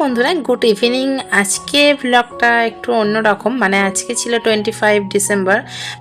বন্ধুরা good evening আজকে ব্লগটা একটু অন্যরকম মানে আজকে ছিল twenty five December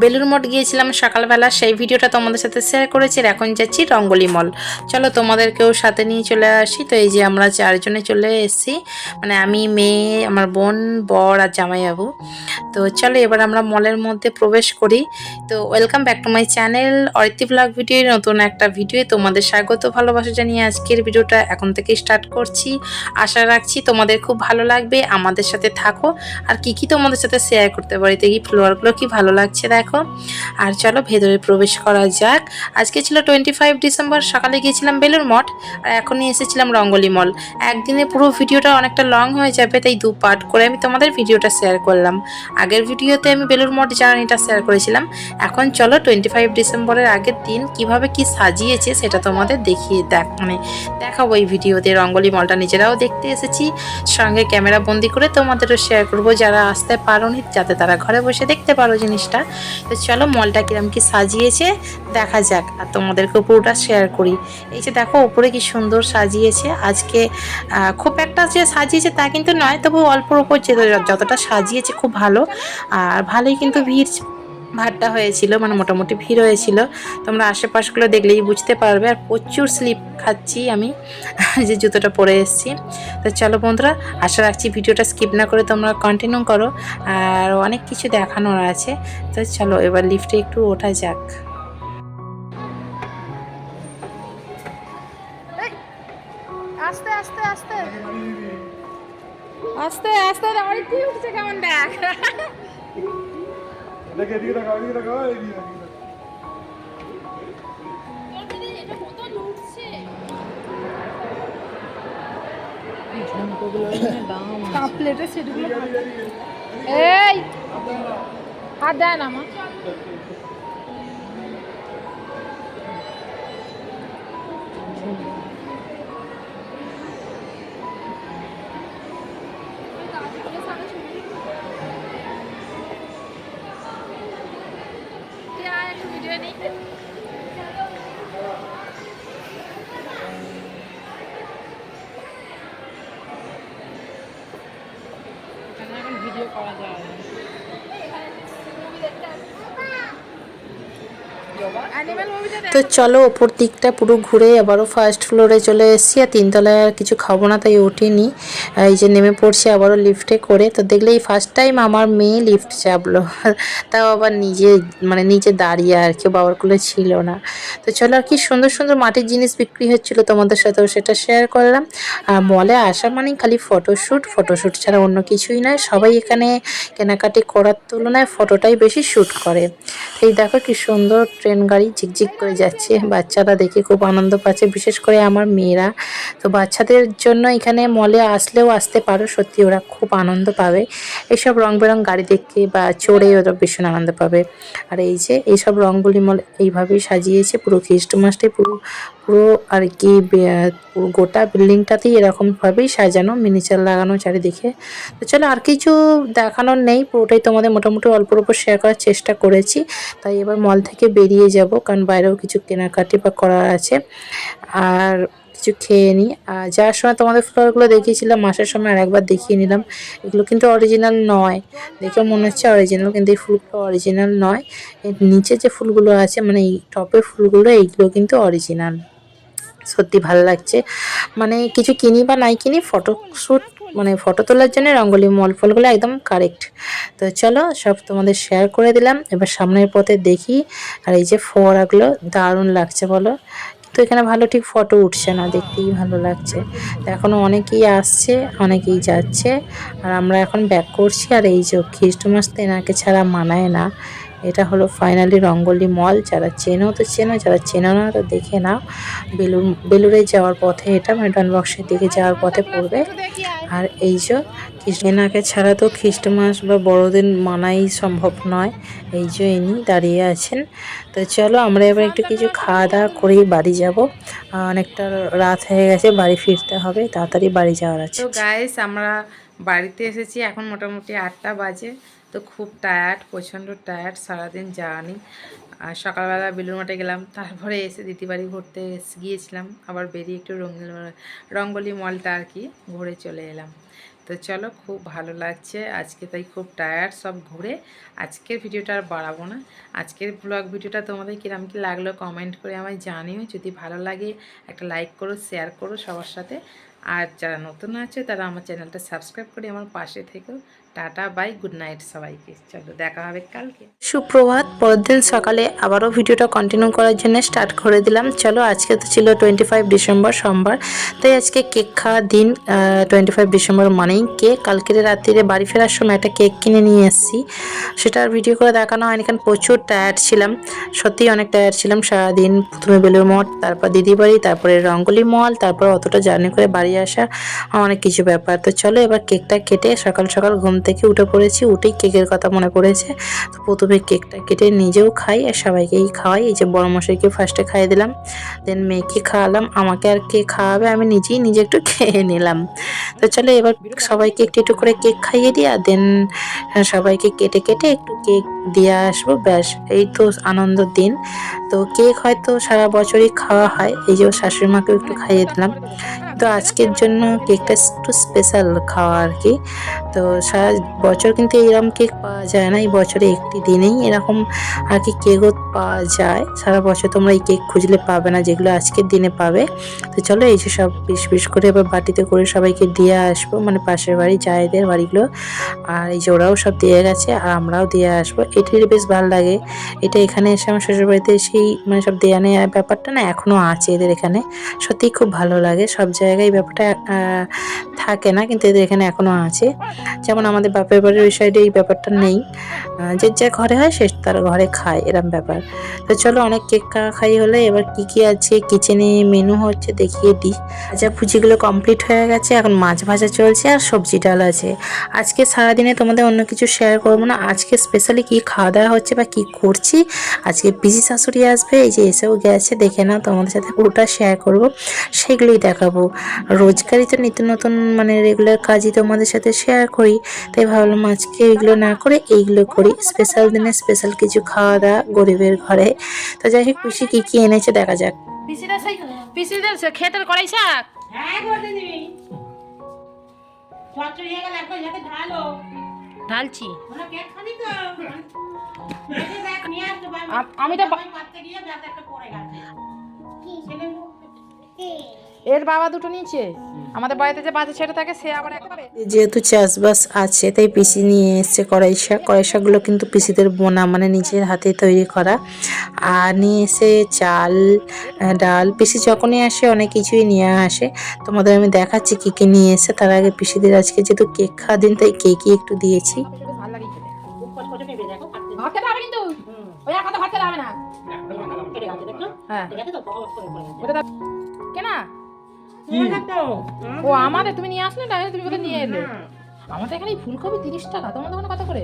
Belur Math গিয়েছিলাম সকালবেলা, সেই ভিডিওটা তোমাদের সাথে শেয়ার করেছি, আর এখন যাচ্ছি রঙ্গলি মল চলো তোমাদেরকেও সাথে নিয়ে চলে আসি। তো এই যে আমরা চারজনে চলে এসেছি মানে আমি, মেয়ে, আমার বোন, বর আর জামাইবাবু। তো চলো এবার আমরা মলের মধ্যে প্রবেশ করি। তো welcome back to my channel Ariti vlog video নতুন একটা ভিডিও তোমাদের স্বাগত, ভালোবাসা জানিয়ে আজকের ভিডিওটা এখন থেকে স্টার্ট করছি। আশা রাখছি তোমাদের খুব ভালো লাগবে, আমাদের সাথে থাকো। আর কি কি তোমাদের সাথে শেয়ার করতে পারি, দেখি ফ্লোয়ারগুলো কি ভালো লাগছে, দেখো। আর চলো ভেতরে প্রবেশ করা যাক। আজকে ছিল টোয়েন্টি ফাইভ ডিসেম্বর সকালে গিয়েছিলাম বেলুর মঠ, আর এখনই এসেছিলাম রঙ্গলি মল একদিনে পুরো ভিডিওটা অনেকটা লং হয়ে যাবে, তাই দু পার্ট করে আমি তোমাদের ভিডিওটা শেয়ার করলাম। আগের ভিডিওতে আমি বেলুর মঠ জার্নিটা শেয়ার করেছিলাম। এখন চলো টোয়েন্টি ফাইভ ডিসেম্বরের আগের দিন কীভাবে কি সাজিয়েছে, সেটা তোমাদের দেখিয়ে দেখ মানে দেখাবো এই ভিডিওতে। রঙ্গলি মলটা নিজেরাও দেখতে এসেছি। সঙ্গে ক্যামেরা বন্দি করে তোমাদেরও শেয়ার করব। যারা আসতে পারোনি, যাতে তারা ঘরে বসে দেখতে পারো জিনিসটা। তো চলো মলটা কিরম কি সাজিয়েছে, দেখা যাক। আর তোমাদেরকে পুরোটা শেয়ার করি। এই যে দেখো, উপরে কি সুন্দর সাজিয়েছে। আজকে খুব একটা যে সাজিয়েছে তা কিন্তু নয়, তবু অল্পর উপর যতটা সাজিয়েছে খুব ভালো। আর ভালোই কিন্তু ভিড় ভাট্টা হয়েছিল মানে মোটামুটি ভিড় হয়েছিল। তোমরা আশেপাশগুলো দেখলেই বুঝতে পারবে। আর প্রচুর স্লিপ খাচ্ছি আমি, যে জুতোটা পরে এসেছি। তো চলো বন্ধুরা, আশা রাখছি ভিডিওটা স্কিপ না করে তোমরা কন্টিনিউ করো। আর অনেক কিছু দেখানোর আছে। তো চলো এবার লিফটে একটু ওঠা যাক। আস্তে আস্তে আস্তে। আস্তে আস্তে কেমন দেখ এদিকে এদিকে তাকাও এদিকে তাকাও এদিকে এদিকে কাপ প্লেটে সেটগুলো এই হাত দেয় না আমার ভিডিও করা যায়। মুভিটা তো চলো ওপর দিকটা পুরো ঘুরে আবারও ফার্স্ট ফ্লোরে চলে এসেছি আর তিনতলায় আর কিছু খাব না তাই উঠিনি। এই যে নেমে পড়ছি আবারও লিফটে করে। তো দেখলে এই ফার্স্ট টাইম আমার মেয়ে লিফট চাপলো। তাও আবার নিজে মানে নিজে দাঁড়িয়ে আর কেউ বাবার কোলে ছিল না। তো চলো আর কি সুন্দর সুন্দর মাটির জিনিস বিক্রি হচ্ছিল তোমাদের সাথেও সেটা শেয়ার করলাম। আর মলে আসা মানেই খালি ফটোশ্যুট ফটোশ্যুট ছাড়া অন্য কিছুই নয়। সবাই এখানে কেনাকাটি করার তুলনায় ফটোটাই বেশি শ্যুট করে। এই দেখো কি সুন্দর ট্রেন গাড়ি ঝিকঝিক করে যাচ্ছে। বাচ্চারা দেখে খুব আনন্দ পাচ্ছে, বিশেষ করে আমার মেয়েরা। তো বাচ্চাদের জন্য এখানে মলে আসলেও আসতে পারো, সত্যি ওরা খুব আনন্দ পাবে। এইসব রং বেরং গাড়ি দেখে বা চড়ে ওরা ভীষণ আনন্দ পাবে। আর এই যে এইসব রঙগুলি মল এইভাবেই সাজিয়েছে, পুরো খ্রিস্টমাসটাই পুরো পুরো আর কি গোটা বিল্ডিংটাতেই এরকমভাবেই সাজানো, মিনিচার লাগানো চারিদিকে। তো চলো আর কিছু দেখানোর নেই, পুরোটাই তোমাদের মোটামুটি অল্পর উপর শেয়ার করার চেষ্টা করেছি। তাই এবার মল থেকে বেরিয়ে যাব, কারণ বাইরেও কিছু কেনাকাটি বা করার আছে। আর কিছু খেয়ে নিই। আর যাওয়ার সময় তোমাদের ফ্লোরগুলো দেখিয়েছিলাম মাসের সময় আর একবার দেখিয়ে নিলাম। এগুলো কিন্তু অরিজিনাল নয়। দেখে মনে হচ্ছে অরিজিনাল কিন্তু এই ফুলগুলো অরিজিনাল নয়। এর নিচে যে ফুলগুলো আছে মানে এই টপের ফুলগুলো, এইগুলো কিন্তু অরিজিনাল সত্যি ভালো লাগছে। মানে কিছু কিনি বা নাই কিনি ফটো শ্যুট মানে ফটো তোলার জন্য রঙ্গলি মল ফলগুলো একদম কারেক্ট তো চলো সব তোমাদের শেয়ার করে দিলাম, এবার সামনের পথে দেখি। আর এই যে ফোয়ারাগুলো দারুণ লাগছে বলো। তো এখানে ভালো ঠিক ফটো উঠছে না, দেখতেই ভালো লাগছে। এখনও অনেকেই আসছে, অনেকেই যাচ্ছে। আর আমরা এখন ব্যাক করছি, আর এই যে খ্রিস্টমাস তো এনাকে ছাড়া মানায় না। এটা হলো ফাইনালি রঙ্গলি মল যারা চেনো তো চেনো, যারা চেনো না তো দেখে নাও। বেলুর বেলুরে যাওয়ার পথে এটা মানে ডন বক্সের দিকে যাওয়ার পথে পড়বে। আর এই যে এনাকে ছাড়া তো খ্রিস্টমাস বা বড়দিন মানাই সম্ভব নয়। এই যে ইনি দাঁড়িয়ে আছেন। তো চলো আমরা এবার একটু কিছু খাওয়া দাওয়া করেই বাড়ি যাব। অনেকটা রাত হয়ে গেছে, বাড়ি ফিরতে হবে। তাড়াতাড়ি বাড়ি যাওয়ার আছে। তো গাইস আমরা বাড়িতে এসেছি। এখন মোটামুটি আটটা বাজে। তো খুব টায়ার্ড প্রচণ্ড টায়ার্ড সারাদিন জার্নি আর সকালবেলা বেলুর মাঠে গেলাম, তারপরে এসে দিদি বাড়ি ঘুরতে গিয়েছিলাম, আবার বেরিয়ে একটু রঙিন রঙ্গলি মলটা আর কি ঘুরে চলে এলাম। তো চলো, খুব ভালো লাগছে, আজকে তাই খুব টায়ার্ড সব ঘুরে আজকের ভিডিওটা আর বাড়াবো না। আজকের ব্লগ ভিডিওটা তোমাদের কীরকম কী লাগল কমেন্ট করে আমায় জানিও, যদি ভালো লাগে একটা লাইক করো শেয়ার করো সবার সাথে। আর যারা নতুন আছে, তারা আমার চ্যানেলটা সাবস্ক্রাইব করে আমার পাশে থেকেও টাটা, বাই গুড নাইট সবাইকে। চলো, দেখা হবে কালকে। সুপ্রভাত, পরের দিন সকালে আবারও ভিডিওটা কন্টিনিউ করার জন্য স্টার্ট করে দিলাম। চলো, আজকে তো ছিল টোয়েন্টি ফাইভ ডিসেম্বর সোমবার, তাই আজকে কেক খাওয়ার দিন টোয়েন্টি ফাইভ ডিসেম্বর মানেই কেক কালকের রাত্রিরে বাড়ি ফেরার সময় একটা কেক কিনে নিয়ে এসেছি। সেটা ভিডিও করে দেখানো হয়নি, কারণ প্রচুর টায়ার্ড ছিলাম। সত্যিই অনেক টায়ার্ড ছিলাম, সারাদিন প্রথমে বেলুর মঠ, তারপর দিদি বাড়ি, তারপরে রঙ্গলি মল তারপর অতটা জার্নি করে বাড়ি আসা, অনেক কিছু ব্যাপার। তো চলো, এবার কেকটা কেটে সকাল সকাল ঘুম থেকে উঠে পড়েছি, উঠেই কেকের কথা মনে পড়েছে। তো প্রথমে কেকটা কেটে নিজেও খাই আর সবাইকেই খাওয়াই। এই যে বড় মশাইকে ফার্স্টে খাইয়ে দিলাম দেন মেয়েকে খাওয়ালাম। আমাকে আর কে খাওয়াবে? আমি নিজেই নিজে একটু খেয়ে নিলাম। তো চলো এবার সবাইকে একটু একটু করে কেক খাইয়ে দিই আর দেন সবাইকে কেটে কেটে একটু কেক দিয়ে আসব। ব্যাস, এই তো আনন্দের দিন। তো কেক হয়তো সারা বছরই খাওয়া হয়। এই যে শাশুড়ি মাকেও একটু খাইয়ে দিলাম। তো আজকের জন্য কেকটা একটু স্পেশাল খাওয়া আর কি। তো সারা বছর কিন্তু এরকম কেক পাওয়া যায় না, এই বছরে একটি দিনেই এরকম আর কি কেকও পাওয়া যায়। সারা বছর তোমরা এই কেক খুঁজলে পাবে না, যেগুলো আজকের দিনে পাবে। তো চলো এই যে সব পিস পিস করে এবার বাটিতে করে সবাইকে দিয়ে আসব মানে পাশের বাড়ি জায়েদের বাড়িগুলো। আর এই যে ওরাও সব দিয়ে গেছে, আর আমরাও দিয়ে আসব। এটির বেশ ভালো লাগে। এটা এখানে এসে আমার শ্বশুর বাড়িতে সেই মানে সব দেয়া নেওয়ার ব্যাপারটা না এখনও আছে এদের এখানে। সত্যিই খুব ভালো লাগে, সব জায়গায় এই ব্যাপারটা থাকে না, কিন্তু এদের এখানে এখনও আছে। যেমন আমাদের বাপের বাড়ির ওই সাইডে এই ব্যাপারটা নেই। যে যা ঘরে হয় সে তার ঘরে খায়, এরম ব্যাপার। তো চলো অনেক কেক খাই হলে, এবার কি কি আছে? কিচেনে মেনু হচ্ছে, দেখিয়ে দিই ভাজা ভুজিগুলো কমপ্লিট হয়ে গেছে, এখন মাছ ভাজা চলছে, আর সবজি ডাল আছে। আজকে সারাদিনে তোমাদের অন্য কিছু শেয়ার করব না। আজকে স্পেশালি কি খাওয়া দাওয়া হচ্ছে বা কি করছি, আজকে পিসি শাশুড়ি আসবে, এই যে এসেও গেছে, দেখে নাও তোমাদের সাথে পুরোটা শেয়ার করব। সেগুলোই দেখাবো। রোজগারই তো নিত্য নতুন মানে রেগুলার কাজই তোমাদের সাথে শেয়ার করি। তাই ভাবলাম আজকে এগুলো না করে এইগুলো করি। স্পেশাল দিনে স্পেশাল কিছু খাওয়া দাওয়া গরিবের ঘরে। তো যাই হোক পিসি কী কী এনেছে দেখা যাক। পিসিদের পিসিদের সে ক্ষেতের শাক। হ্যাঁ ঢালছি। আমি তো এর বাবা দুটো নিয়েছে। আমাদের বাড়িতে যে বাজে ছেড়ে থাকে সে আবার যেহেতু চাষবাস আছে তাই পিসি নিয়ে এসছে কড়াই শাক। কড়াই শাকগুলো কিন্তু পিসিদের বোনা মানে নিজের হাতে তৈরি করা। আর নিয়ে এসে চাল ডাল। পিসি যখনই আসে অনেক কিছুই নিয়ে আসে। তোমাদের আমি দেখাচ্ছি কী কী নিয়ে এসে। তার আগে পিসিদের আজকে যেহেতু কেক খাওয়া দিন তাই কেকই একটু দিয়েছি। কিন্তু। ওই ভাত না। হ্যাঁ। কেনা? ও আমাদের তুমি নিয়ে আসলে না তুমি কোথায় নিয়ে এলে। আমাদের এখানে এই ফুলকপি তিরিশ টাকা তোমাদের ওখানে কত করে?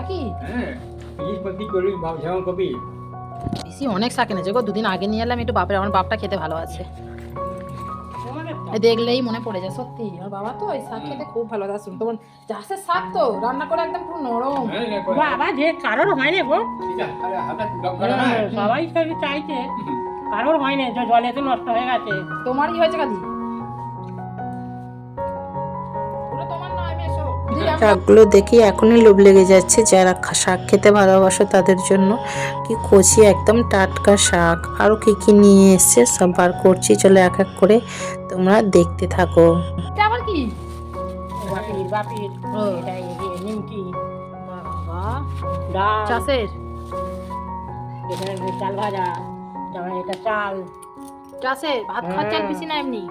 একই হ্যাঁ কপি। বেশি অনেক শাক এনেছে গো দুদিন আগে নিয়ে এলাম একটু বাপের আমার বাপটা খেতে ভালো আছে। তোমাদের তো এই দেখলেই মনে পড়ে যায় সত্যি। আমার বাবা তো ওই শাক খেতে খুব ভালো আছে তোমার চাষের শাক তো রান্না করে একদম পুরো নরম। বাবা যে কারোর হয় না গো। হ্যাঁ সবাই চাইছে। কারোর হয় না যে জলেতে নষ্ট হয়ে গেছে। হয়েছে তোমার দিদি, আমি- শাকগুলো দেখি এখনই লোভ লেগে যাচ্ছে যারা শাক খেতে ভালোবাসো তাদের জন্য। কি কচি একদম টাটকা শাক। আরও কি কি নিয়ে এসছে সব বার করছি চলো এক এক করে তোমরা দেখতে থাকো। আবার কি? ডাল। চাষের? চাল ভাজা। যেমন এটা চাল। চাষের? ভাত খাওয়ার চাল পিসি না এমনি?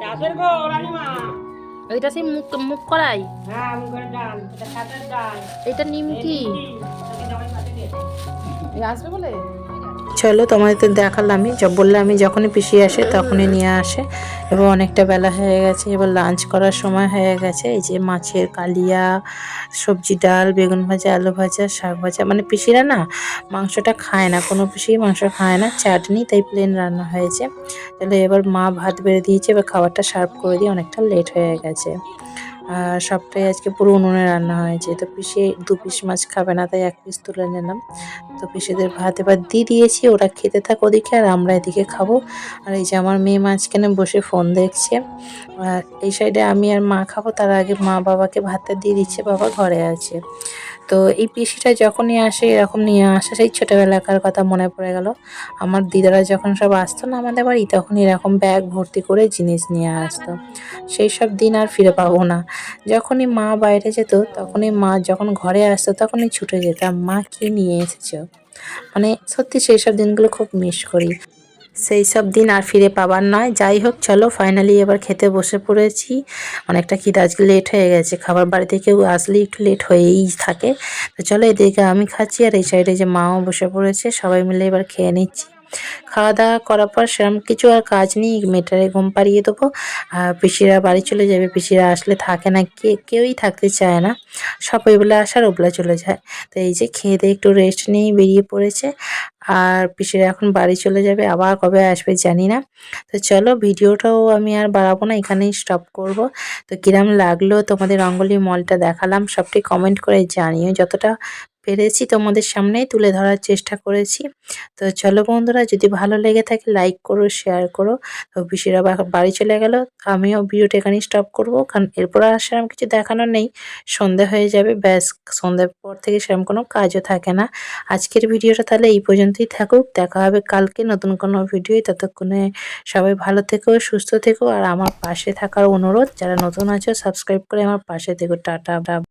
চাষের গো রানিমা এটা সেই মুখ মুখ করাই হ্যাঁ মুখের ডাল এটা খাতের ডাল। এটা নিমকি? আসবে বলে? চলো তোমাদের দেখালামই। বললে আমি যখনই পিছিয়ে আসে তখনই নিয়ে আসে। এবার অনেকটা বেলা হয়ে গেছে, এবার লাঞ্চ করার সময় হয়ে গেছে। এই যে মাছের কালিয়া, সবজি ডাল, বেগুন ভাজা, আলু ভাজা, শাক ভাজা। মানে পিসিরা না মাংসটা খায় না, কোনো পিসি মাংস খায় না। চাটনি তাই প্লেন রান্না হয়েছে। তাহলে এবার মা ভাত বেড়ে দিয়েছে, এবার খাবারটা সার্ভ করে দিয়ে অনেকটা লেট হয়ে গেছে। আর সবটাই আজকে পুরো উনুনে রান্না হয়েছে। তো পিসে দু পিস মাছ খাবে না, তাই এক পিস তুলে নিলাম। তো পিসেদের ভাত এবার দিয়ে দিয়েছি, ওরা খেতে থাক ওদিকে আর আমরা এদিকে খাব। আর এই যে আমার মেয়ে মাঝখানে বসে ফোন দেখছে। আর এই সাইডে আমি আর মা খাব, তার আগে মা বাবাকে ভাতটা দিয়ে দিচ্ছে, বাবা ঘরে আছে। তো এই পিসিটা যখনই আসে, এরকম নিয়ে আসা সেই ছোটোবেলাকার কথা মনে পড়ে গেল। আমার দিদারা যখন সব আসতো না আমাদের বাড়ি তখন এরকম ব্যাগ ভর্তি করে জিনিস নিয়ে আসতো। সেই সব দিন আর ফিরে পাবো না। যখনই মা বাইরে যেত, তখনই মা যখন ঘরে আসতো, তখনই ছুটে যেতাম, মা, কি নিয়ে এসেছ? মানে সত্যি সেই সব দিনগুলো খুব মিস করি। সেই সব দিন আর ফিরে পাবার নয়। যাই হোক, চলো ফাইনালি এবার খেতে বসে পড়েছি। অনেকটা খিদে আজকে লেট হয়ে গেছে, খাবার বাড়িতে কেউ আসলে একটু লেট হয়েই থাকে। তো চলো এদিকে আমি খাচ্ছি আর এই সাইডে যে মাও বসে পড়েছে, সবাই মিলে এবার খেয়ে নিচ্ছি। খাওয়া দাওয়া করার পর সেরকম কিছু আর কাজ নেই, মেটারে ঘুম পাড়িয়ে দেবো। আর পিসিরা বাড়ি চলে যাবে, পিসিরা আসলে থাকে না, কে, কেউই থাকতে চায় না। সব ওইবেলা আসার ওবেলা চলে যায়। তো এই যে খেয়ে দিয়ে একটু রেস্ট নিয়ে বেরিয়ে পড়েছে। আর পিসিরা এখন বাড়ি চলে যাবে, আবার কবে আসবে জানি না। তো চলো ভিডিওটাও আমি আর বাড়াবো না, এখানেই স্টপ করব। তো কিরাম লাগল তোমাদের রঙ্গলি মলটা দেখালাম, সবটি কমেন্ট করে জানিও, যতটা পেরেছি তোমাদের সামনেই, তুলে ধরার চেষ্টা করেছি। তো চলো বন্ধুরা, যদি ভালো লেগে থাকে লাইক করো শেয়ার করো। তো পিসিরা বা- বাড়ি চলে গেল, আমিও ভিডিওটা এখানেই স্টপ করব। কারণ এরপর আর সেরকম কিছু দেখানো নেই। সন্ধে হয়ে যাবে, ব্যাস সন্ধ্যের পর থেকে সেরকম কোনো কাজও থাকে না। আজকের ভিডিওটা তাহলে এই পর্যন্তই থাকুক। দেখা হবে কালকে নতুন কোনো ভিডিও ততক্ষণে সবাই ভালো থেকো, সুস্থ থেকো। আর আমার পাশে থাকার অনুরোধ, যারা নতুন আছো সাবস্ক্রাইব করে আমার পাশে থেকো। টাটা